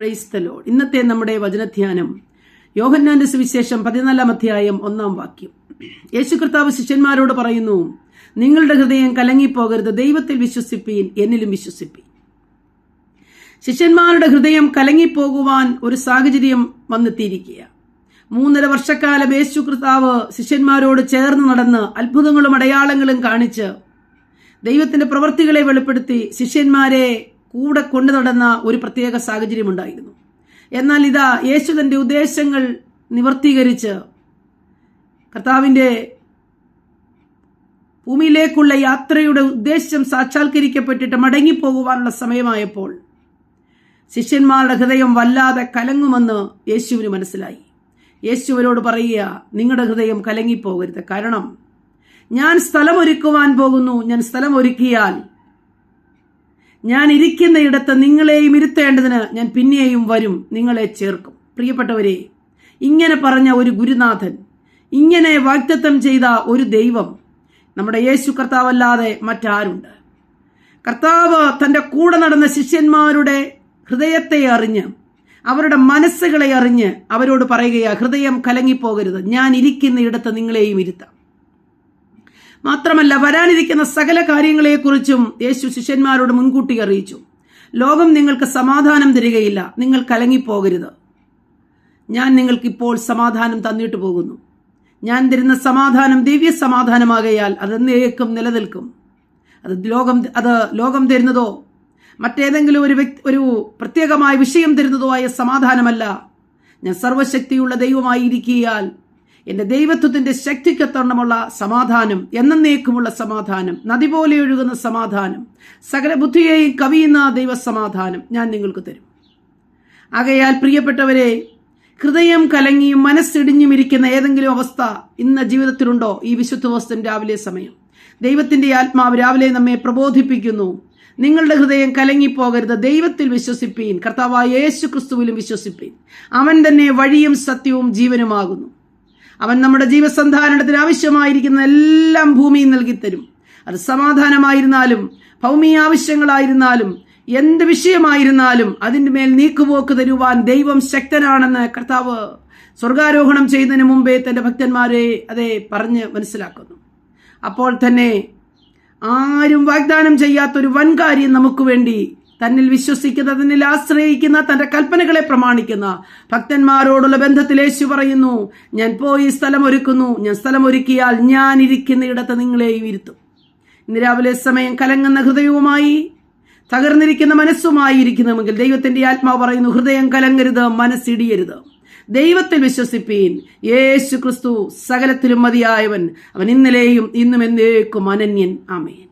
ക്രൈസ്തലോ ഇന്നത്തെ നമ്മുടെ വചനധ്യാനം. യോഹന്നാന്റെ സുവിശേഷം പതിനാലാം അധ്യായം ഒന്നാം വാക്യം. യേശു കർത്താവ് ശിഷ്യന്മാരോട് പറയുന്നു നിങ്ങളുടെ ഹൃദയം കലങ്ങിപ്പോകരുത് ദൈവത്തിൽ വിശ്വസിപ്പീൻ എന്നിലും വിശ്വസിപ്പീൻ. ശിഷ്യന്മാരുടെ ഹൃദയം കലങ്ങിപ്പോകുവാൻ ഒരു സാഹചര്യം വന്നെത്തിയിരിക്കുക മൂന്നര വർഷക്കാലം യേശു കർത്താവ് ശിഷ്യന്മാരോട് ചേർന്ന് നടന്ന് അത്ഭുതങ്ങളും അടയാളങ്ങളും കാണിച്ച് ദൈവത്തിന്റെ പ്രവൃത്തികളെ വെളിപ്പെടുത്തി ശിഷ്യന്മാരെ കൂടെ കൊണ്ടു നടന്ന ഒരു പ്രത്യേക സാഹചര്യമുണ്ടായിരുന്നു. എന്നാൽ ഇതാ യേശു തന്റെ ഉദ്ദേശങ്ങൾ നിവർത്തീകരിച്ച് കർത്താവിന്റെ ഭൂമിയിലേക്കുള്ള യാത്രയുടെ ഉദ്ദേശം സാക്ഷാത്കരിക്കപ്പെട്ടിട്ട് മടങ്ങിപ്പോകുവാനുള്ള സമയമായപ്പോൾ ശിഷ്യന്മാരുടെ ഹൃദയം വല്ലാതെ കലങ്ങുമെന്ന് യേശുവിന് മനസ്സിലായി. യേശു അവരോട് പറയുക നിങ്ങളുടെ ഹൃദയം കലങ്ങിപ്പോകരുത്. കാരണം ഞാൻ സ്ഥലമൊരുക്കുവാൻ പോകുന്നു. ഞാൻ സ്ഥലമൊരുക്കിയാൽ ഞാൻ ഇരിക്കുന്ന ഇടത്ത് നിങ്ങളെയും ഇരുത്തേണ്ടതിന് ഞാൻ പിന്നെയും വരും. നിങ്ങളെ ചേർക്കും. പ്രിയപ്പെട്ടവരെ ഇങ്ങനെ പറഞ്ഞ ഒരു ഗുരുനാഥൻ ഇങ്ങനെ വാഗ്ദത്തം ചെയ്ത ഒരു ദൈവം നമ്മുടെ യേശു കർത്താവല്ലാതെ മറ്റാരുണ്ട്. കർത്താവ് തന്റെ കൂടെ നടന്ന ശിഷ്യന്മാരുടെ ഹൃദയത്തെ അറിഞ്ഞ് അവരുടെ മനസ്സുകളെ അറിഞ്ഞ് അവരോട് പറയുകയാ ഹൃദയം കലങ്ങിപ്പോകരുത്. ഞാൻ ഇരിക്കുന്ന ഇടത്ത് നിങ്ങളെയും ഇരുത്താം. മാത്രമല്ല വരാനിരിക്കുന്ന സകല കാര്യങ്ങളെക്കുറിച്ചും യേശു ശിഷ്യന്മാരോട് മുൻകൂട്ടി അറിയിച്ചു. ലോകം നിങ്ങൾക്ക് സമാധാനം തരികയില്ല. നിങ്ങൾ കലങ്ങിപ്പോകരുത്. ഞാൻ നിങ്ങൾക്കിപ്പോൾ സമാധാനം തന്നിട്ട് പോകുന്നു. ഞാൻ തരുന്ന സമാധാനം ദിവ്യ സമാധാനമാകയാൽ അതെന്നേക്കും നിലനിൽക്കും. അത് ലോകം അത് ലോകം തരുന്നതോ മറ്റേതെങ്കിലും ഒരു വ്യക്തി ഒരു പ്രത്യേകമായ വിഷയം തരുന്നതോ ആയ സമാധാനമല്ല. ഞാൻ സർവശക്തിയുള്ള ദൈവമായിരിക്കിയാൽ എന്റെ ദൈവത്വത്തിന്റെ ശക്തിക്കത്തോണമുള്ള സമാധാനം എന്നേക്കുമുള്ള സമാധാനം നദി പോലെ ഒഴുകുന്ന സമാധാനം സകല ബുദ്ധിയെയും കവിയുന്ന ദൈവസമാധാനം ഞാൻ നിങ്ങൾക്ക് തരും. ആകയാൽ പ്രിയപ്പെട്ടവരെ ഹൃദയം കലങ്ങിയും മനസ്സിടിഞ്ഞും ഇരിക്കുന്ന ഏതെങ്കിലും അവസ്ഥ ഇന്ന ജീവിതത്തിലുണ്ടോ? ഈ വിശുദ്ധ വസ്തുൻ രാവിലെ സമയം. ദൈവത്തിന്റെ ആത്മാവ് രാവിലെ നമ്മെ പ്രബോധിപ്പിക്കുന്നു. നിങ്ങളുടെ ഹൃദയം കലങ്ങിപ്പോകരുത്. ദൈവത്തിൽ വിശ്വസിപ്പീൻ. കർത്താവായ യേശു ക്രിസ്തുവിലും വിശ്വസിപ്പീൻ. അവൻ തന്നെ വഴിയും സത്യവും ജീവനുമാകുന്നു. അവൻ നമ്മുടെ ജീവസന്ധാരണത്തിന് ആവശ്യമായിരിക്കുന്ന എല്ലാം ഭൂമിയിൽ നൽകിത്തരും അത് സമാധാനമായിരുന്നാലും ഭൗമീയ ആവശ്യങ്ങളായിരുന്നാലും എന്ത് വിഷയമായിരുന്നാലും അതിന്റെ മേൽ നീക്കുപോക്ക് തരുവാൻ ദൈവം ശക്തനാണെന്ന് കർത്താവ് സ്വർഗാരോഹണം ചെയ്യുന്നതിന് മുമ്പേ തന്റെ ഭക്തന്മാരെ അതെ പറഞ്ഞ് മനസ്സിലാക്കുന്നു. അപ്പോൾ തന്നെ ആരും വാഗ്ദാനം ചെയ്യാത്തൊരു വൻ കാര്യം നമുക്ക് വേണ്ടി തന്നിൽ വിശ്വസിക്കുന്ന തന്നിൽ ആശ്രയിക്കുന്ന തന്റെ കൽപ്പനകളെ പ്രമാണിക്കുന്ന ഭക്തന്മാരോടുള്ള ബന്ധത്തിൽ യേശു പറയുന്നു ഞാൻ പോയി സ്ഥലം ഒരുക്കുന്നു. ഞാൻ സ്ഥലം ഒരുക്കിയാൽ ഞാൻ ഇരിക്കുന്ന ഇടത്ത് നിങ്ങളെയും ഇരുത്തും. ഇന്ന് രാവിലെ സമയം കലങ്ങുന്ന ഹൃദയവുമായി തകർന്നിരിക്കുന്ന മനസ്സുമായി ഇരിക്കുന്നുവെങ്കിൽ ദൈവത്തിന്റെ ആത്മാവ് പറയുന്നു ഹൃദയം കലങ്ങരുത് മനസ്സിടിയരുത്. ദൈവത്തിൽ വിശ്വസിപ്പീൻ. യേശു ക്രിസ്തു സകലത്തിലും മതിയായവൻ. അവൻ ഇന്നലെയും ഇന്നും എന്നേക്കും അനന്യൻ. ആമേൻ.